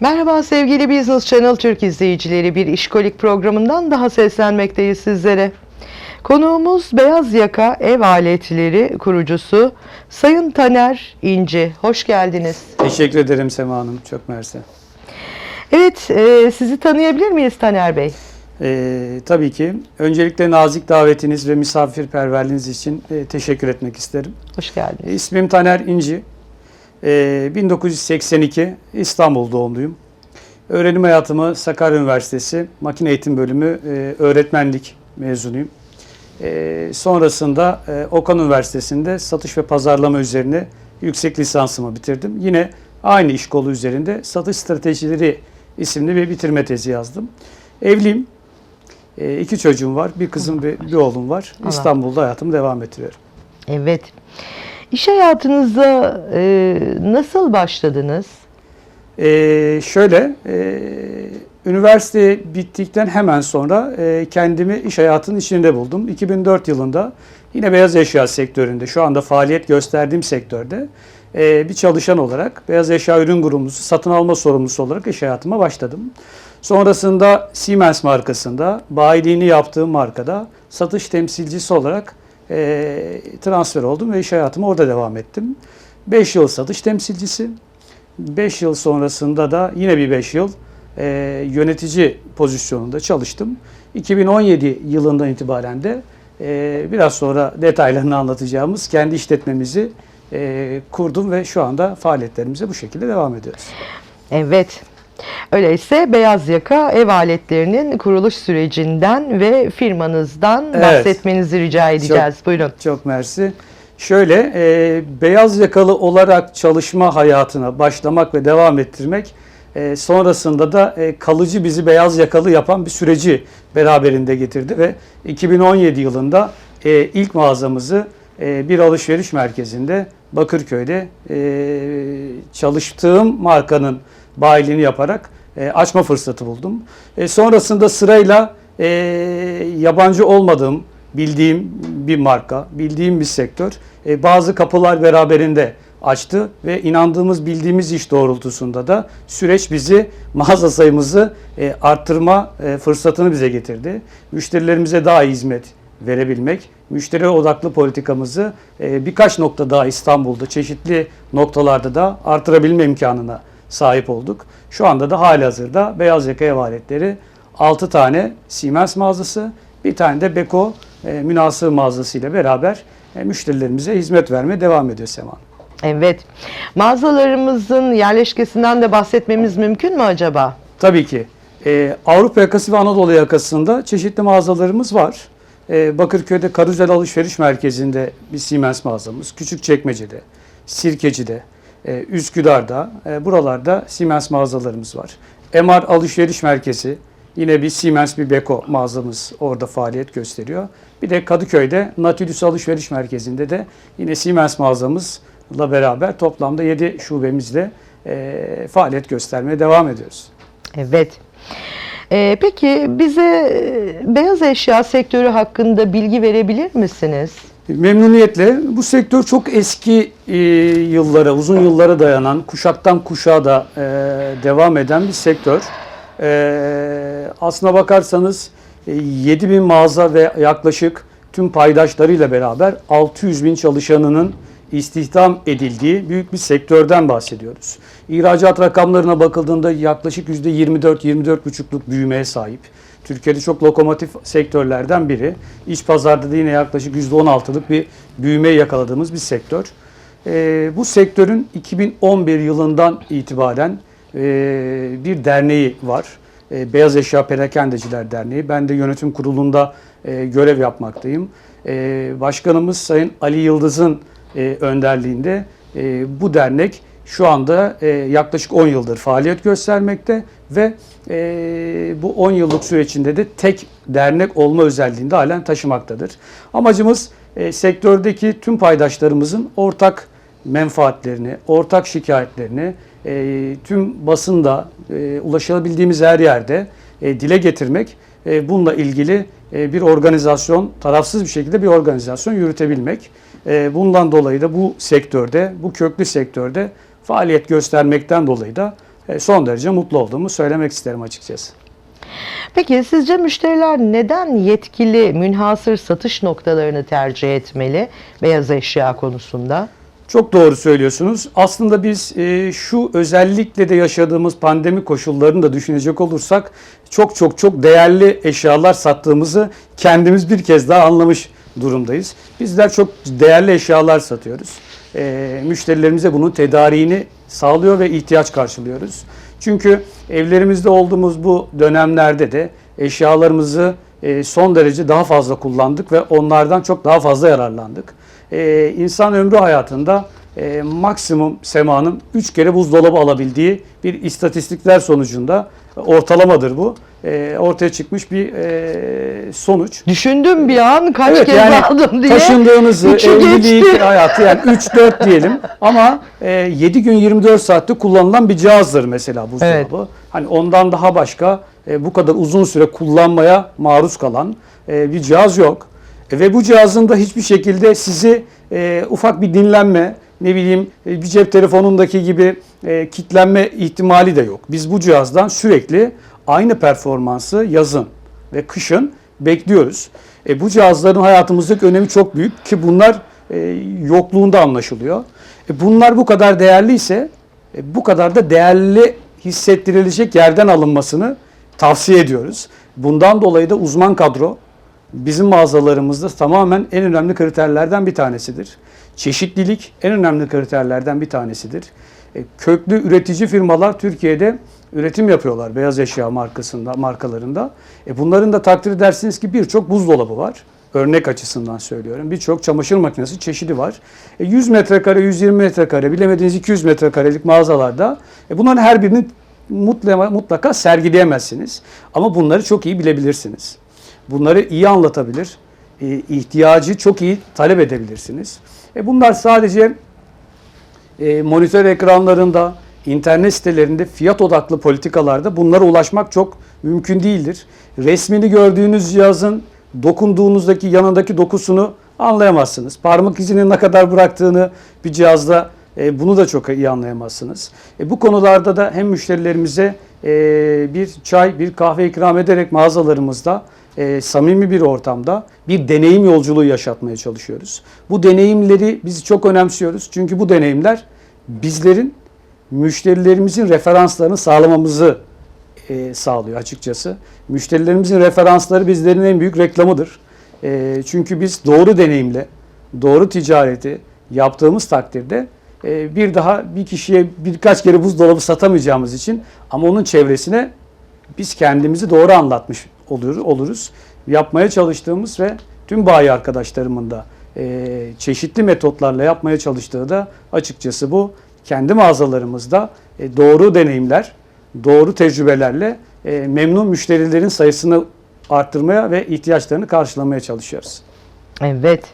Merhaba sevgili Business Channel Türk izleyicileri. Bir işkolik programından daha seslenmekteyiz sizlere. Konuğumuz Beyaz Yaka Ev Aletleri kurucusu Sayın Taner İnci. Hoş geldiniz. Teşekkür ederim Sema Hanım. Çok mersi. Evet, e, sizi tanıyabilir miyiz Taner Bey? Ee, tabii ki. Öncelikle nazik davetiniz ve misafirperverliğiniz için e, teşekkür etmek isterim. Hoş geldiniz. İsmim Taner İnci. Ee, 1982 İstanbul doğumluyum. Öğrenim hayatımı Sakarya Üniversitesi Makine Eğitim Bölümü e, öğretmenlik mezunuyum. E, sonrasında e, Okan Üniversitesi'nde satış ve pazarlama üzerine yüksek lisansımı bitirdim. Yine aynı iş kolu üzerinde satış stratejileri isimli bir bitirme tezi yazdım. Evliyim. E, iki çocuğum var. Bir kızım ve bir oğlum var. İstanbul'da hayatımı devam ettiriyorum. Evet. İş hayatınıza e, nasıl başladınız? Ee, şöyle, e, üniversite bittikten hemen sonra e, kendimi iş hayatının içinde buldum. 2004 yılında yine beyaz eşya sektöründe, şu anda faaliyet gösterdiğim sektörde e, bir çalışan olarak beyaz eşya ürün grubumuzu satın alma sorumlusu olarak iş hayatıma başladım. Sonrasında Siemens markasında, bayiliğini yaptığım markada satış temsilcisi olarak e, transfer oldum ve iş hayatıma orada devam ettim. 5 yıl satış temsilcisi, 5 yıl sonrasında da yine bir 5 yıl e, yönetici pozisyonunda çalıştım. 2017 yılından itibaren de e, biraz sonra detaylarını anlatacağımız kendi işletmemizi e, kurdum ve şu anda faaliyetlerimize bu şekilde devam ediyoruz. Evet. Öyleyse Beyaz Yaka Ev Aletlerinin kuruluş sürecinden ve firmanızdan Evet. bahsetmenizi rica edeceğiz. Buyurun. Çok mersi. Şöyle, e, beyaz yakalı olarak çalışma hayatına başlamak ve devam ettirmek, e, sonrasında da e, kalıcı bizi beyaz yakalı yapan bir süreci beraberinde getirdi ve 2017 yılında e, ilk mağazamızı e, bir alışveriş merkezinde Bakırköy'de e, çalıştığım markanın bayiliğini yaparak e, açma fırsatı buldum. E, sonrasında sırayla e, yabancı olmadığım, bildiğim bir marka, bildiğim bir sektör e, bazı kapılar beraberinde açtı ve inandığımız, bildiğimiz iş doğrultusunda da süreç bizi mağaza sayımızı e, arttırma e, fırsatını bize getirdi. Müşterilerimize daha iyi hizmet verebilmek, müşteri odaklı politikamızı e, birkaç nokta daha İstanbul'da, çeşitli noktalarda da artırabilme imkanına sahip olduk. Şu anda da halihazırda Beyaz Yaka Ev Aletleri 6 tane Siemens mağazası, bir tane de Beko e, münasır mağazası ile beraber e, müşterilerimize hizmet vermeye devam ediyor Sema. Evet. Mağazalarımızın yerleşkesinden de bahsetmemiz mümkün mü acaba? Tabii ki. Ee, Avrupa yakası ve Anadolu yakasında çeşitli mağazalarımız var. Ee, Bakırköy'de Karuzel Alışveriş Merkezi'nde bir Siemens mağazamız, Küçükçekmece'de, Sirkeci'de, e, Üsküdar'da, e, buralarda Siemens mağazalarımız var. MR Alışveriş Merkezi, yine bir Siemens bir Beko mağazamız orada faaliyet gösteriyor. Bir de Kadıköy'de Nautilus Alışveriş Merkezi'nde de yine Siemens mağazamızla beraber toplamda 7 şubemizle e, faaliyet göstermeye devam ediyoruz. Evet. Ee, peki bize e, beyaz eşya sektörü hakkında bilgi verebilir misiniz? Memnuniyetle. Bu sektör çok eski e, yıllara, uzun yıllara dayanan, kuşaktan kuşağa da e, devam eden bir sektör. E, aslına bakarsanız e, 7 bin mağaza ve yaklaşık tüm paydaşlarıyla beraber 600 bin çalışanının istihdam edildiği büyük bir sektörden bahsediyoruz. İhracat rakamlarına bakıldığında yaklaşık %24-24,5'luk büyümeye sahip. Türkiye'de çok lokomotif sektörlerden biri. İç pazarda da yine yaklaşık %16'lık bir büyüme yakaladığımız bir sektör. Ee, bu sektörün 2011 yılından itibaren e, bir derneği var. E, Beyaz Eşya Perakendeciler Derneği. Ben de yönetim kurulunda e, görev yapmaktayım. E, başkanımız Sayın Ali Yıldız'ın e, önderliğinde e, bu dernek şu anda e, yaklaşık 10 yıldır faaliyet göstermekte ve e, bu 10 yıllık süreçinde de tek dernek olma özelliğini de halen taşımaktadır. Amacımız e, sektördeki tüm paydaşlarımızın ortak menfaatlerini, ortak şikayetlerini e, tüm basında e, ulaşabildiğimiz her yerde e, dile getirmek, e, bununla ilgili e, bir organizasyon, tarafsız bir şekilde bir organizasyon yürütebilmek. E, bundan dolayı da bu sektörde, bu köklü sektörde faaliyet göstermekten dolayı da e, son derece mutlu olduğumu söylemek isterim açıkçası. Peki sizce müşteriler neden yetkili münhasır satış noktalarını tercih etmeli beyaz eşya konusunda? Çok doğru söylüyorsunuz. Aslında biz e, şu özellikle de yaşadığımız pandemi koşullarını da düşünecek olursak çok çok çok değerli eşyalar sattığımızı kendimiz bir kez daha anlamış durumdayız. Bizler çok değerli eşyalar satıyoruz. E, müşterilerimize bunun tedariğini sağlıyor ve ihtiyaç karşılıyoruz. Çünkü evlerimizde olduğumuz bu dönemlerde de eşyalarımızı e, son derece daha fazla kullandık ve onlardan çok daha fazla yararlandık. E, insan ömrü hayatında e, maksimum semanın 3 kere buzdolabı alabildiği bir istatistikler sonucunda ortalamadır bu. E, ortaya çıkmış bir e, sonuç. Düşündüm bir an kaç Evet kez yani aldım diye. taşındığınızı, Üçü evlilik geçti. hayatı yani 3-4 diyelim ama e, 7 gün 24 saatte kullanılan bir cihazdır mesela buzdolabı. Evet. Hani ondan daha başka e, bu kadar uzun süre kullanmaya maruz kalan e, bir cihaz yok. E, ve bu cihazın da hiçbir şekilde sizi e, ufak bir dinlenme, ne bileyim e, bir cep telefonundaki gibi e, kitlenme ihtimali de yok. Biz bu cihazdan sürekli aynı performansı yazın ve kışın bekliyoruz. E, bu cihazların hayatımızdaki önemi çok büyük ki bunlar e, yokluğunda anlaşılıyor. E, bunlar bu kadar değerliyse e, bu kadar da değerli hissettirilecek yerden alınmasını tavsiye ediyoruz. Bundan dolayı da uzman kadro bizim mağazalarımızda tamamen en önemli kriterlerden bir tanesidir. Çeşitlilik en önemli kriterlerden bir tanesidir. E, köklü üretici firmalar Türkiye'de üretim yapıyorlar beyaz eşya markasında markalarında. E, bunların da takdir edersiniz ki birçok buzdolabı var. Örnek açısından söylüyorum. Birçok çamaşır makinesi çeşidi var. E, 100 metrekare, 120 metrekare, bilemediğiniz 200 metrekarelik mağazalarda e, bunların her birini mutlaka, mutlaka sergileyemezsiniz. Ama bunları çok iyi bilebilirsiniz. Bunları iyi anlatabilir, e, ihtiyacı çok iyi talep edebilirsiniz. E, bunlar sadece e, monitör ekranlarında, internet sitelerinde fiyat odaklı politikalarda bunlara ulaşmak çok mümkün değildir. Resmini gördüğünüz cihazın dokunduğunuzdaki yanındaki dokusunu anlayamazsınız. Parmak izinin ne kadar bıraktığını bir cihazda e, bunu da çok iyi anlayamazsınız. E, bu konularda da hem müşterilerimize e, bir çay, bir kahve ikram ederek mağazalarımızda e, samimi bir ortamda bir deneyim yolculuğu yaşatmaya çalışıyoruz. Bu deneyimleri biz çok önemsiyoruz. Çünkü bu deneyimler bizlerin müşterilerimizin referanslarını sağlamamızı e, sağlıyor açıkçası. Müşterilerimizin referansları bizlerin en büyük reklamıdır. E, çünkü biz doğru deneyimle, doğru ticareti yaptığımız takdirde e, bir daha bir kişiye birkaç kere buzdolabı satamayacağımız için ama onun çevresine biz kendimizi doğru anlatmış olur, oluruz. Yapmaya çalıştığımız ve tüm bayi arkadaşlarımın da e, çeşitli metotlarla yapmaya çalıştığı da açıkçası bu. Kendi mağazalarımızda e, doğru deneyimler, doğru tecrübelerle e, memnun müşterilerin sayısını arttırmaya ve ihtiyaçlarını karşılamaya çalışıyoruz. Evet.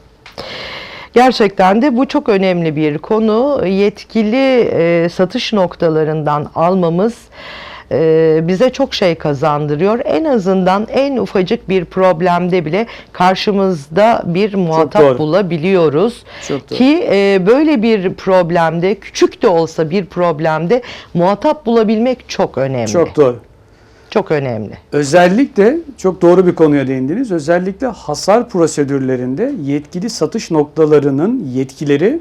Gerçekten de bu çok önemli bir konu. Yetkili e, satış noktalarından almamız e, bize çok şey kazandırıyor. En azından en ufacık bir problemde bile karşımızda bir muhatap bulabiliyoruz. Çok doğru. Ki e, böyle bir problemde, küçük de olsa bir problemde muhatap bulabilmek çok önemli. Çok doğru. Çok önemli. Özellikle çok doğru bir konuya değindiniz. Özellikle hasar prosedürlerinde yetkili satış noktalarının yetkileri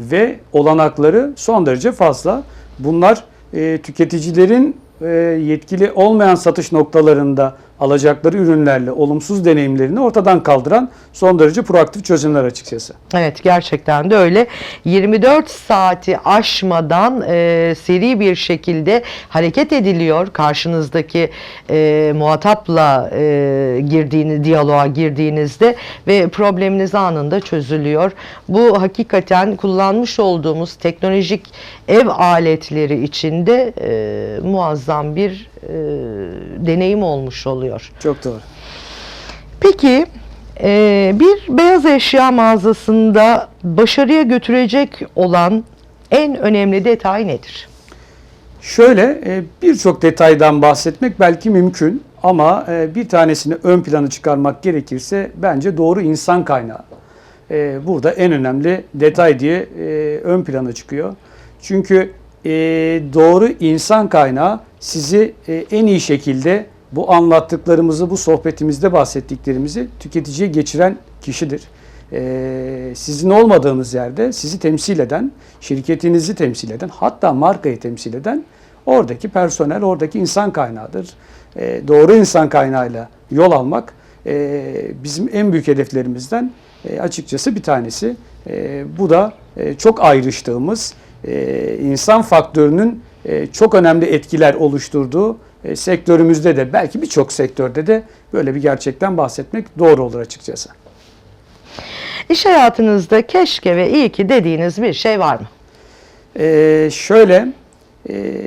ve olanakları son derece fazla. Bunlar e, tüketicilerin yetkili olmayan satış noktalarında alacakları ürünlerle olumsuz deneyimlerini ortadan kaldıran son derece proaktif çözümler açıkçası. Evet gerçekten de öyle. 24 saati aşmadan e, seri bir şekilde hareket ediliyor. Karşınızdaki e, muhatapla e, girdiğiniz diyaloğa girdiğinizde ve probleminiz anında çözülüyor. Bu hakikaten kullanmış olduğumuz teknolojik ev aletleri içinde e, muazzam bir e, deneyim olmuş oluyor. Çok doğru. Peki e, bir beyaz eşya mağazasında başarıya götürecek olan en önemli detay nedir? Şöyle e, birçok detaydan bahsetmek belki mümkün ama e, bir tanesini ön plana çıkarmak gerekirse bence doğru insan kaynağı. E, Burada en önemli detay diye e, ön plana çıkıyor. Çünkü e, doğru insan kaynağı sizi e, en iyi şekilde bu anlattıklarımızı, bu sohbetimizde bahsettiklerimizi tüketiciye geçiren kişidir. E, sizin olmadığınız yerde sizi temsil eden, şirketinizi temsil eden, hatta markayı temsil eden oradaki personel, oradaki insan kaynağıdır. E, doğru insan kaynağıyla yol almak e, bizim en büyük hedeflerimizden e, açıkçası bir tanesi. E, bu da e, çok ayrıştığımız, insan faktörünün e, çok önemli etkiler oluşturduğu e, sektörümüzde de belki birçok sektörde de böyle bir gerçekten bahsetmek doğru olur açıkçası. İş hayatınızda keşke ve iyi ki dediğiniz bir şey var mı? Ee, şöyle e,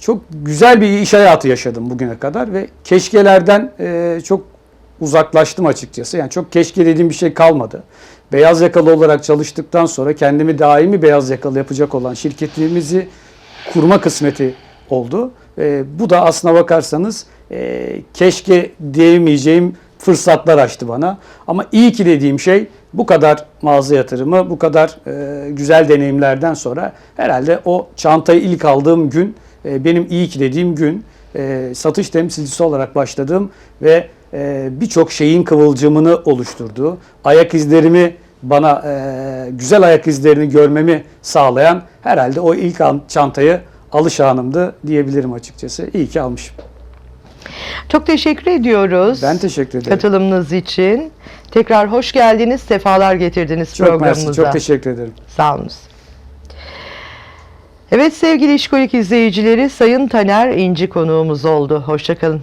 çok güzel bir iş hayatı yaşadım bugüne kadar ve keşkelerden e, çok uzaklaştım açıkçası. Yani çok keşke dediğim bir şey kalmadı. Beyaz yakalı olarak çalıştıktan sonra kendimi daimi beyaz yakalı yapacak olan şirketimizi kurma kısmeti oldu. E, bu da aslına bakarsanız e, keşke diyemeyeceğim fırsatlar açtı bana. Ama iyi ki dediğim şey bu kadar mağaza yatırımı, bu kadar e, güzel deneyimlerden sonra herhalde o çantayı ilk aldığım gün e, benim iyi ki dediğim gün e, satış temsilcisi olarak başladığım ve e, birçok şeyin kıvılcımını oluşturduğu, ayak izlerimi bana e, güzel ayak izlerini görmemi sağlayan herhalde o ilk an, çantayı alış anımdı diyebilirim açıkçası. İyi ki almışım. Çok teşekkür ediyoruz. Ben teşekkür ederim. Katılımınız için. Tekrar hoş geldiniz, sefalar getirdiniz Çok programımıza. mersi, çok teşekkür ederim. Sağ olunuz. Evet sevgili İşkolik izleyicileri Sayın Taner İnci konuğumuz oldu. Hoşçakalın.